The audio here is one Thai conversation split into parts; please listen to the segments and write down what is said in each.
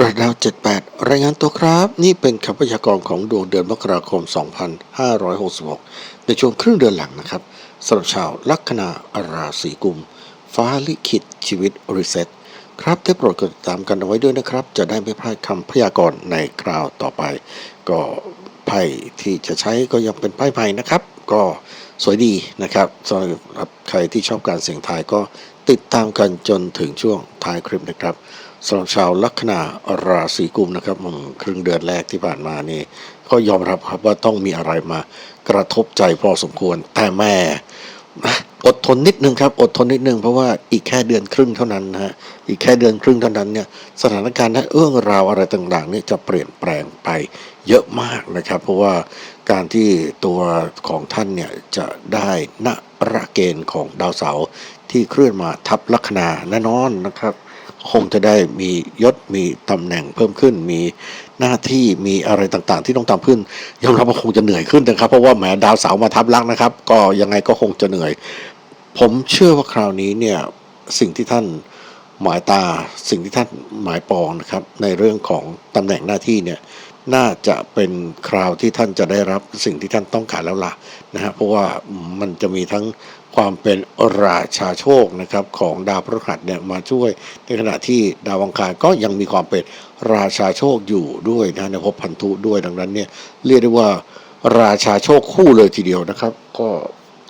ระดาว78 รายงานตัวครับ นี่เป็นคำพยากรณ์ของดวงเดือนมกราคม 2566 ในช่วงครึ่งเดือนหลังนะครับสำหรับชาวลัคนาราศีกุม ฟ้าลิขิตชีวิตรีเซ็ตครับได้โปรดกดติดตามกันเอาไว้ด้วยนะครับ จะได้ไม่พลาดคำพยากรณ์ในคราวต่อไป ก็ไพ่ที่จะใช้ก็ยังเป็นไพ่ใหม่นะครับ ก็สวยดีนะครับสำหรับใครที่ชอบการเสี่ยงทายก็ติดตามกันจนถึงช่วงท้ายคลิปนะครับ สำหรับชาวลัคนาราศีกุมนะครับอืมครึ่งเดือนแรกที่ผ่านมานี่ ก็ยอมรับครับว่าต้องมีอะไรมากระทบใจพอสมควร แต่แม่นะอดทนนิดนึงครับอดทนนิดนึงเพราะว่าอีกแค่เดือนครึ่งเท่านั้นนะฮะอีกแค่เดือนครึ่งเท่านั้นเนี่ยสถานการณ์และเรื่องราวอะไรต่างๆนี่จะเปลี่ยนแปลงไปเยอะมากนะครับ เพราะว่าการที่ตัวของท่านเนี่ยจะได้ณระเกณฑ์ของดาวเสาร์ที่เคลื่อนมาทับลัคนาแน่นอนนะครับ คงจะได้มียศมีตำแหน่งเพิ่มขึ้น มีหน้าที่มีอะไรต่างๆ ที่ต้องทำขึ้นยอมรับว่าคงจะเหนื่อยขึ้นนะครับ เพราะว่าแหมดาวเสามาทับลักนะครับ ก็ยังไงก็คงจะเหนื่อย ผมเชื่อว่าคราวนี้เนี่ยสิ่งที่ท่านหมายตาสิ่งที่ท่านหมายปองนะครับ ในเรื่องของตำแหน่งหน้าที่เนี่ย น่าจะเป็นคราวที่ท่านจะได้รับสิ่งที่ท่านต้องการแล้วล่ะนะฮะเพราะว่ามันจะมีทั้งความเป็นราชาโชคนะครับของดาวพฤหัสเนี่ยมาช่วยในขณะที่ดาวอังคารก็ยังมีความเป็นราชาโชคอยู่ด้วยนะในภพพันธุด้วยดังนั้นเนี่ยเรียกได้ว่าราชาโชคคู่เลยทีเดียวนะครับ ก็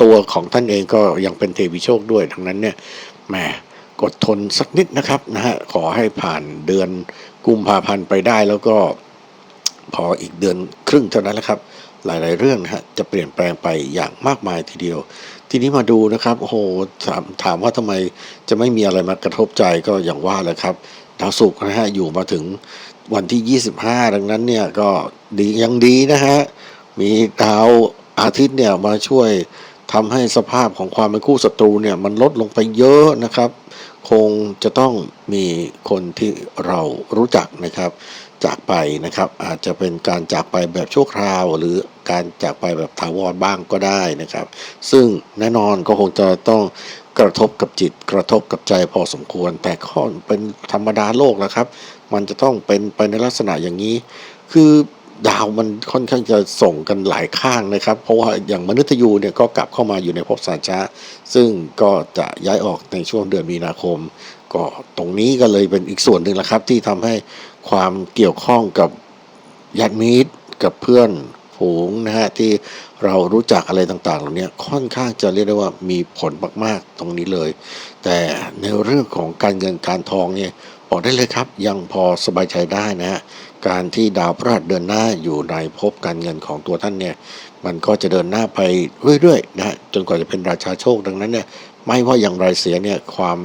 ตัวของท่านเองก็ยังเป็นเทวีโชคด้วยดังนั้นเนี่ยแหมกดทนสักนิดนะครับนะฮะขอให้ผ่านเดือนกุมภาพันธ์ไปได้แล้วก็ พออีกเดือนครึ่งเท่านั้นแหละครับ หลายๆเรื่องนะฮะจะเปลี่ยนแปลงไปอย่างมากมายทีเดียว ทีนี้มาดูนะครับโอ้โหถามถามว่าทำไมจะไม่มีอะไรมากระทบใจก็อย่างว่าแหละครับดาวศุกร์นะฮะอยู่มาถึงวันที่ 25 ดังนั้นเนี่ยก็ดียังดีนะฮะมีดาวอาทิตย์เนี่ยมาช่วยทำให้สภาพของความเป็นคู่ศัตรูเนี่ยมันลดลงไปเยอะนะครับ คงจะต้องมีคนที่เรารู้จักนะครับ จากไปนะครับ อาจจะเป็นการจากไปแบบชั่วคราว หรือการจากไปแบบถาวรบ้างก็ได้นะครับ ซึ่งแน่นอนก็คงจะต้องกระทบกับจิตกระทบกับใจพอสมควร แต่ข้อเป็นธรรมดาโลกแล้วครับ มันจะต้องเป็นไปในลักษณะอย่างนี้ คือ ดาวมันค่อนข้างจะส่งกันหลายข้างนะครับ เพราะว่าอย่างมนุษย์ยูเนี่ยก็กลับเข้ามาอยู่ในภพสัญชาซึ่งก็จะย้ายออกในช่วงเดือนมีนาคม ก็ตรงนี้ก็เลยเป็นอีกส่วนหนึ่งละครับ ที่ทำให้ความเกี่ยวข้องกับญาติมิตรกับเพื่อนฝูงนะฮะที่เรารู้จักอะไรต่างๆ เหล่านี้ค่อนข้างจะเรียกได้ว่ามีผลมากๆตรงนี้เลย แต่ในเรื่องของการเงินการทองเนี่ยบอกได้เลยครับ ยังพอสบายใจได้นะฮะ การที่ดาวพฤหัสเดินหน้าอยู่ในภพการเงินของตัวท่านเนี่ยมันก็จะเดินหน้าไปเรื่อยๆนะจนกว่าจะเป็นราชาโชคดังนั้นเนี่ยไม่ว่าอย่างไรเสียเนี่ยความ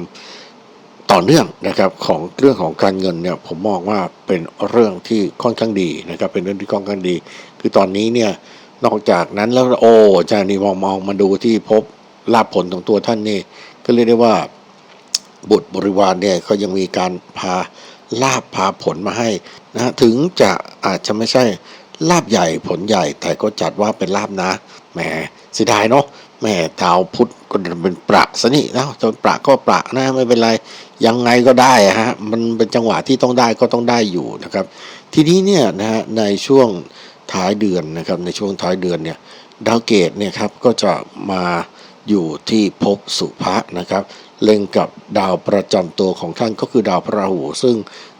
ต่อเนื่องนะครับของเรื่องของการเงินเนี่ยผมมองว่าเป็นเรื่องที่ค่อนข้างดีนะครับเป็นเรื่องที่ค่อนข้างดี คือตอนนี้เนี่ยนอกจากนั้นแล้วโอ้จานี่มองมองมาดูที่พบลาภผลของตัวท่านนี่ก็เรียกได้ว่าบุตรบริวารเนี่ยก็ยังมีการพา ลาบพาผลมาให้นะฮะถึงจะอาจจะไม่ใช่ลาบใหญ่ผลใหญ่แต่ก็จัดว่าเป็นลาบนะแหมเสียดายเนาะแหม่ดาวพุธก็เป็นประซะนี่นะจนประก็ประนะไม่เป็นไรยังไงก็ได้อะฮะมันเป็นจังหวะที่ต้องได้ก็ต้องได้อยู่นะครับ ทีนี้เนี่ยนะฮะในช่วงท้ายเดือนนะครับในช่วงท้ายเดือนเนี่ยดาวเกตเนี่ยครับก็จะมาอยู่ที่ภพสุภะนะครับ เล็งกับดาวประจำตัวของท่านก็คือดาวพระราหู ซึ่ง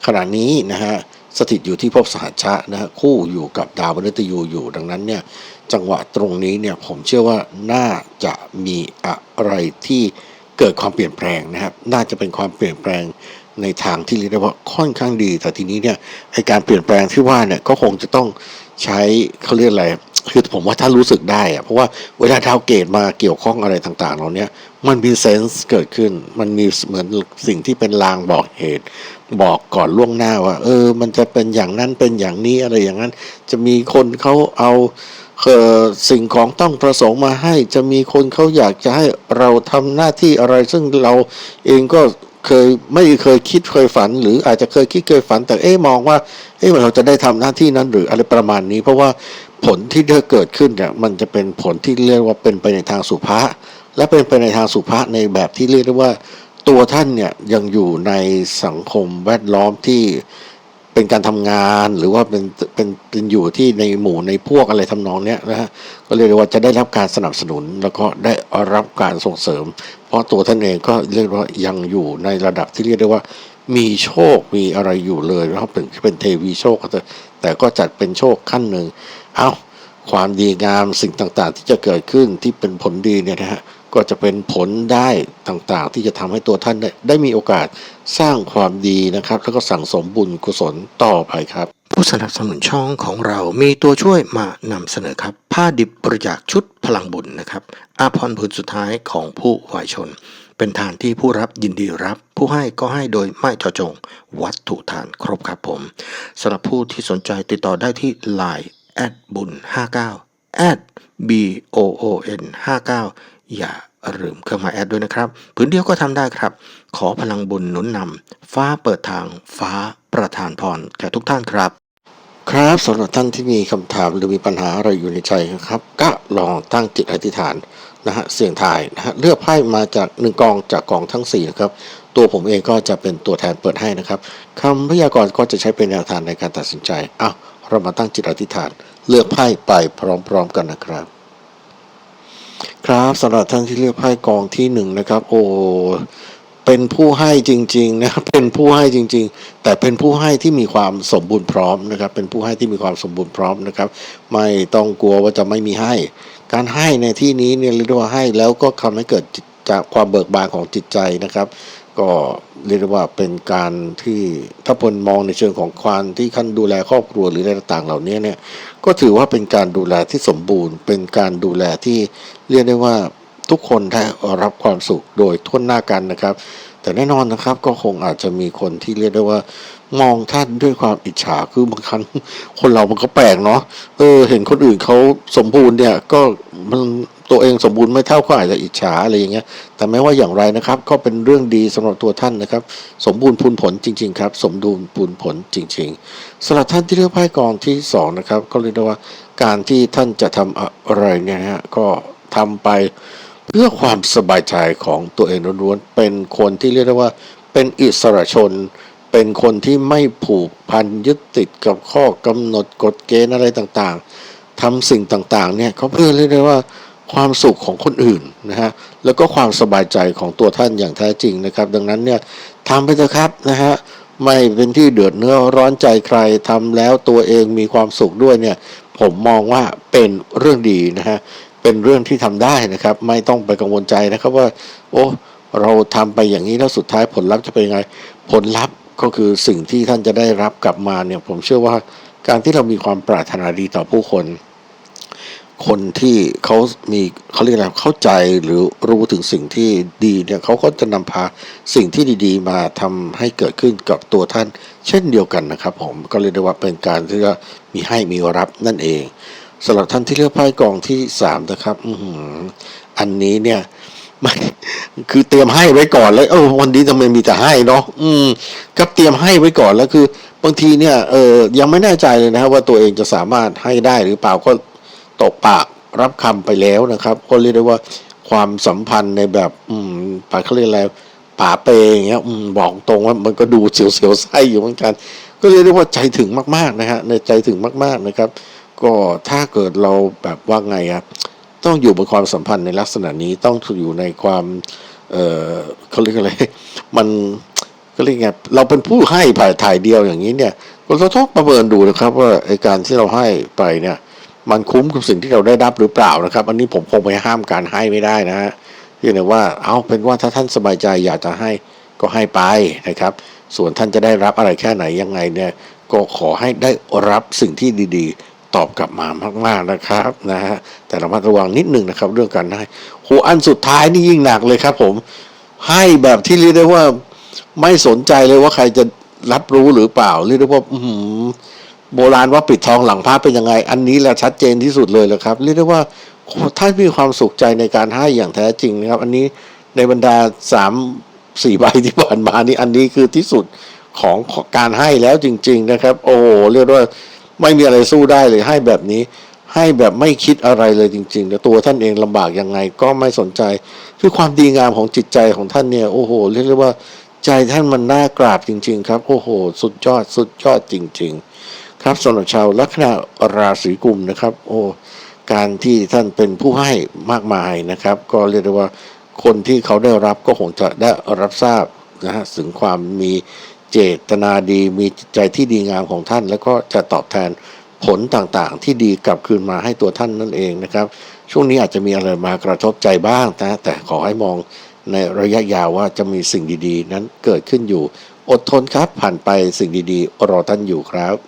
ขณะนี้นะฮะสถิตอยู่ที่ภพสหัชชะนะฮะคู่อยู่กับดาวมฤตยูอยู่ดังนั้นเนี่ยจังหวะตรงนี้เนี่ยผมเชื่อว่าน่าจะมีอะไรที่เกิดความเปลี่ยนแปลงนะครับ น่าจะเป็นความเปลี่ยนแปลงในทางที่เรียกได้ว่าค่อนข้างดี แต่ทีนี้เนี่ยไอการเปลี่ยนแปลงที่ว่าเนี่ยก็คงจะต้องใช้เขาเรียกอะไร คือผมว่าถ้ารู้สึกได้อะเพราะว่าเวลาดาวเกตมาเกี่ยวข้องอะไรต่างๆเหล่าเนี้ยมันมีเซนส์เกิดขึ้น มันมีเหมือนสิ่งที่เป็นลางบอกเหตุ บอกก่อนล่วงหน้าว่า เออ มันจะเป็นอย่างนั้นเป็นอย่างนี้อะไรอย่างนั้น จะมีคนเขาเอาเอ่อสิ่งของต้องประสงค์มาให้ จะมีคนเขาอยากจะให้เราทำหน้าที่อะไร ซึ่งเราเองก็เคยไม่เคยคิดเคยฝัน หรืออาจจะเคยคิดเคยฝัน แต่เอ๊ะมองว่าเอ๊ะเราจะได้ทำหน้าที่นั้นหรืออะไรประมาณนี้ เพราะว่า ผลที่จะเกิดขึ้นเนี่ยมันจะเป็นผลที่เรียกว่าเป็นไปในทางสุภาษและเป็นไปในทางสุภาษในแบบที่เรียกได้ว่าตัวท่านเนี่ยยังอยู่ในสังคมแวดล้อมที่เป็นการทำงานหรือว่าเป็นเป็นเป็นอยู่ที่ในหมู่ในพวกอะไรทำนองเนี้ยนะฮะก็เรียกได้ว่าจะได้รับการสนับสนุนแล้วก็ได้รับการส่งเสริม เพราะตัวท่านเองก็เรียกว่ายังอยู่ในระดับที่เรียกได้ว่า มีโชคมีอะไรอยู่เลยนะครับเป็นเป็นเทวีโชคก็เถอะแต่ก็จัดเป็นโชคขั้นหนึ่งเอาความดีงามสิ่งต่างๆ ที่จะเกิดขึ้นที่เป็นผลดีเนี่ยนะฮะก็จะเป็นผลได้ต่างๆ ที่จะทำให้ตัวท่านได้ได้มีโอกาสสร้างความดีนะครับ แล้วก็สั่งสมบุญกุศลต่อไปครับ ผู้สนับสนุนช่องของเรามีตัวช่วยมานำเสนอครับ ผ้าดิบบริจาคชุดพลังบุญนะครับอาพรณ์ผืนสุดท้ายของผู้วายชน เป็นทานที่ผู้รับยินดีรับ ผู้ให้ก็ให้โดยไม่เจาะจง วัตถุทานครบครับผมสำหรับผู้ที่สนใจติดต่อได้ที่ Line แอดบุญ59แอด b o o n 59อย่าลืมเครื่องหมายแอดด้วยนะครับ พื้นเดียวก็ทำได้ครับ ขอพลังบุญหนุนนำฟ้าเปิดทางฟ้าประทานพรแก่ทุกท่านครับ ครับสำหรับท่านที่มีคำถามหรือมีปัญหาอะไรอยู่ในใจนะครับ ก็ลองตั้งจิตอธิษฐาน นะฮะเสี่ยงทายนะฮะเลือกไพ่มาจากหนึ่งกองจากกองทั้งสี่นะครับตัวผมเองก็จะเป็นตัวแทนเปิดให้นะครับคำพยากรณ์ก็จะใช้เป็นแนวทางในการตัดสินใจอ้าวเรามาตั้งจิตอธิษฐาน เลือกไพ่ไปพร้อมๆกันนะครับ ครับสำหรับท่านที่เลือกไพ่กองที่หนึ่งนะครับโอ้ เป็นผู้ให้จริงๆนะครับเป็นผู้ให้จริง ๆ แต่เป็นผู้ให้ที่มีความสมบูรณ์พร้อมนะครับ เป็นผู้ให้ที่มีความสมบูรณ์พร้อมนะครับ ไม่ต้องกลัวว่าจะไม่มีให้ การให้ในที่นี้เนี่ยเรียกว่าให้แล้วก็ทำให้เกิดจากความเบิกบานของจิตใจนะครับ ก็เรียกว่าเป็นการที่ถ้าพลมองในเชิงของความที่ขั้นดูแลครอบครัวหรืออะไรต่างๆ เหล่านี้เนี่ยก็ถือว่าเป็นการดูแลที่สมบูรณ์ เป็นการดูแลที่เรียกได้ว่า ทุกคนได้รับความสุขโดยทั่วหน้ากันนะครับ แต่แน่นอนนะครับก็คงอาจจะมีคนที่เรียกได้ว่า มองท่านด้วยความอิจฉาคือบางครั้งคนเรามันก็แปลกเนาะเออ เห็นคนอื่นเขาสมบูรณ์เนี่ย ก็มันตัวเองสมบูรณ์ไม่เท่าก็อาจจะอิจฉาอะไรอย่างเงี้ย แต่ไม่ว่าอย่างไรนะครับ ก็เป็นเรื่องดีสำหรับตัวท่านนะครับ สมบูรณ์พูนผลจริง ๆ ครับ สมดุลพูนผลจริง ๆสำหรับท่านที่เลือกไพ่กองที่สองนะครับ ก็เรียกได้ว่าการที่ท่านจะทำอะไรเนี่ยฮะก็ทำไป เพื่อความสบายใจของตัวเองล้วนๆเป็นคนที่เรียกได้ว่า เป็นอิสระชน เป็นคนที่ไม่ผูกพันยึดติดกับข้อกำหนดกฎเกณฑ์อะไรต่างๆทำสิ่งต่างๆเนี่ยเขาเพื่อเรียกได้ว่าความสุขของคนอื่นนะฮะแล้วก็ความสบายใจของตัวท่านอย่างแท้จริงนะครับ ดังนั้นเนี่ยทำไปเถอะครับนะฮะไม่เป็นที่เดือดเนื้อร้อนใจใครทำแล้วตัวเองมีความสุขด้วยเนี่ยผมมองว่าเป็นเรื่องดีนะฮะ เป็นเรื่องที่ทำได้นะครับ ไม่ต้องไปกังวลใจนะครับว่า โอ้เราทำไปอย่างนี้แล้วสุดท้ายผลลัพธ์จะเป็นยังไง ผลลัพธ์ก็คือสิ่งที่ท่านจะได้รับกลับมาเนี่ยผมเชื่อว่าการที่เรามีความปรารถนาดีต่อผู้คน คนที่เขามีเขาเรียกอะไรเข้าใจหรือรู้ถึงสิ่งที่ดีเนี่ยเขาก็จะนำพาสิ่งที่ดีๆ มาทำให้เกิดขึ้นกับตัวท่าน เช่นเดียวกันนะครับ ผมก็เรียกได้ว่าเป็นการที่ว่ามีให้มีรับนั่นเอง สำหรับท่านที่เลือกไพ่กองที่สามนะครับ อืออันนี้เนี่ยไม่คือเตรียมให้ไว้ก่อนแล้วเออวันนี้ทำไมมีแต่ให้เนาะอืมก็เตรียมให้ไว้ก่อนแล้วคือบางทีเนี่ยเออยังไม่แน่ใจเลยนะครับว่าตัวเองจะสามารถให้ได้หรือเปล่าก็ตกปากรับคำไปแล้วนะครับ ก็เรียกได้ว่าความสัมพันธ์ในแบบ อืมป่าเขาเรียกอะไรป่าเปอย่างเงี้ย อืมบอกตรงว่ามันก็ดูเสียวๆไส้อยู่เหมือนกัน ก็เรียกได้ว่าใจถึงมากๆนะฮะในใจถึงมาก ๆนะครับ ก็ถ้าเกิดเราแบบว่าไงอะต้องอยู่บนความสัมพันธ์ในลักษณะนี้ต้องอยู่ในความ เออเขาเรียกอะไร มันก็เรียกไงเราเป็นผู้ให้ผ่ายถ่ายเดียวอย่างนี้เนี่ยเราต้องประเมินดูนะครับ ว่าไอการที่เราให้ไปเนี่ย มันคุ้มกับสิ่งที่เราได้รับหรือเปล่านะครับ อันนี้ผมคงไปห้ามการให้ไม่ได้นะฮะเพียงแต่ว่าเอาเป็นว่าถ้าท่านสบายใจอยากจะให้ก็ให้ไปนะครับ ส่วนท่านจะได้รับอะไรแค่ไหนยังไงเนี่ย ก็ขอให้ได้รับสิ่งที่ดี ๆ ตอบกลับมามากๆนะครับนะฮะแต่ระมัดระวังนิดหนึ่งนะครับ เรื่องการให้โหอันสุดท้ายนี่ยิ่งหนักเลยครับ ผม ให้แบบที่เรียกได้ว่า ไม่สนใจเลยว่าใครจะรับรู้หรือเปล่าเรียกได้ว่าโบราณว่าปิดทองหลังพระเป็นยังไง อันนี้แหละชัดเจนที่สุดเลยแหละครับ เรียกได้ว่าท่านมีความสุขใจในการให้อย่างแท้จริงนะครับ อันนี้ในบรรดาสามสี่ใบที่ผ่านมานี่อันนี้คือที่สุดของการให้แล้วจริง ๆ นะครับ โอ้เรียกว่า ไม่มีอะไรสู้ได้เลยให้แบบนี้ ให้แบบไม่คิดอะไรเลยจริงๆแล้วตัวท่านเองลำบากยังไงก็ไม่สนใจ คือความดีงามของจิตใจของท่านเนี่ยโอ้โหเรียกได้ว่าใจท่านมันน่ากราบจริง ๆ ครับ โอ้โห สุดยอดสุดยอดจริง ๆ ครับสำหรับชาวลัคนาราศีกุมนะครับ โอ้การที่ท่านเป็นผู้ให้มากมายนะครับ ก็เรียกได้ว่าคนที่เขาได้รับก็คงจะได้รับทราบนะฮะถึงความมี เจตนาดีมีจิตใจที่ดีงามของท่าน แล้วก็จะตอบแทนผลต่างๆ ที่ดีกลับคืนมาให้ตัวท่านนั่นเองนะครับ ช่วงนี้อาจจะมีอะไรมากระทบใจบ้างนะแต่ขอให้มองในระยะยาวว่าจะมีสิ่งดีๆ นั้นเกิดขึ้นอยู่ อดทนครับผ่านไปสิ่งดีๆ รอท่านอยู่ครับ